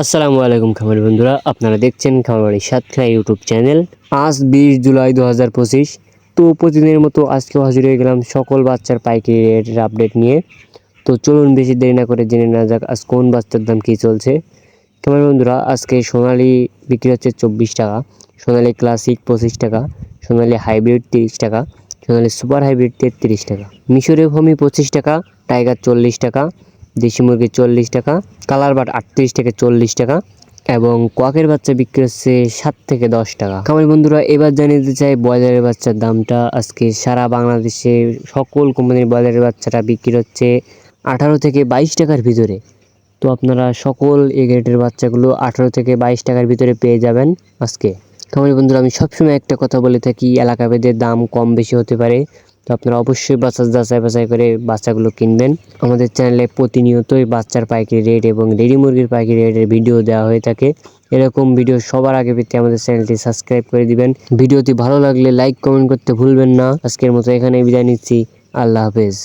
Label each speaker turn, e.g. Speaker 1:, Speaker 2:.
Speaker 1: আসসালামু আলাইকুম খামারি বন্ধুরা, আপনারা দেখছেন খামারি সাতক্ষীরা ইউটিউব চ্যানেল। আজ বিশ জুলাই দু হাজার পঁচিশ, তো প্রতিদিনের মতো আজকেও হাজির হয়ে গেলাম সকল বাচ্চার পাইকারি রেটের আপডেট নিয়ে। তো চলুন বেশি দেরি না করে জেনে নেওয়া যাক আজ কোন বাচ্চার দাম কী চলছে। খামারি বন্ধুরা, আজকে সোনালি বিক্রি হচ্ছে চব্বিশ টাকা, সোনালি ক্লাসিক পঁচিশ টাকা, সোনালি হাইব্রিড তিরিশ টাকা, সোনালি সুপার হাইব্রিড তেত্রিশ টাকা মিশরের ভূমি পঁচিশ টাকা, টাইগার চল্লিশ টাকা দেশি মুরগি চল্লিশ টাকা, কালার বাট আটত্রিশ থেকে চল্লিশ টাকা এবং কোয়াকের বাচ্চা বিক্রি হচ্ছে সাত থেকে দশ টাকা। খামারি বন্ধুরা, এবার জানিয়ে দিতে চাই, ব্রয়লারের বাচ্চার দামটা আজকে সারা বাংলাদেশে সকল কোম্পানির ব্রয়লারের বাচ্চাটা বিক্রি হচ্ছে আঠারো থেকে বাইশ টাকার ভিতরে। তো আপনারা সকল এ গ্রেডের বাচ্চাগুলো আঠারো থেকে বাইশ টাকার ভিতরে পেয়ে যাবেন আজকে। খামারি বন্ধুরা, আমি সবসময় একটা কথা বলে থাকি এলাকা ভেদে দাম কম বেশি হতে পারে তো আপনারা অবশ্যই বাচ্চা যাচাই বাছাই করে বাচ্চাগুলো কিনবেন। আমাদের চ্যানেলে প্রতিনিয়তই বাচ্চার পাইকারি রেট এবং রেডি মুরগির পাইকারি রেটের ভিডিও দেওয়া হয়ে থাকে। এরকম ভিডিও সবার আগে পেতে আমাদের চ্যানেলটি সাবস্ক্রাইব করে দিবেন। ভিডিওটি ভালো লাগলে লাইক, কমেন্ট করতে ভুলবেন না। আজকের মতো এখানে বিদায় নিচ্ছি। আল্লাহ হাফেজ।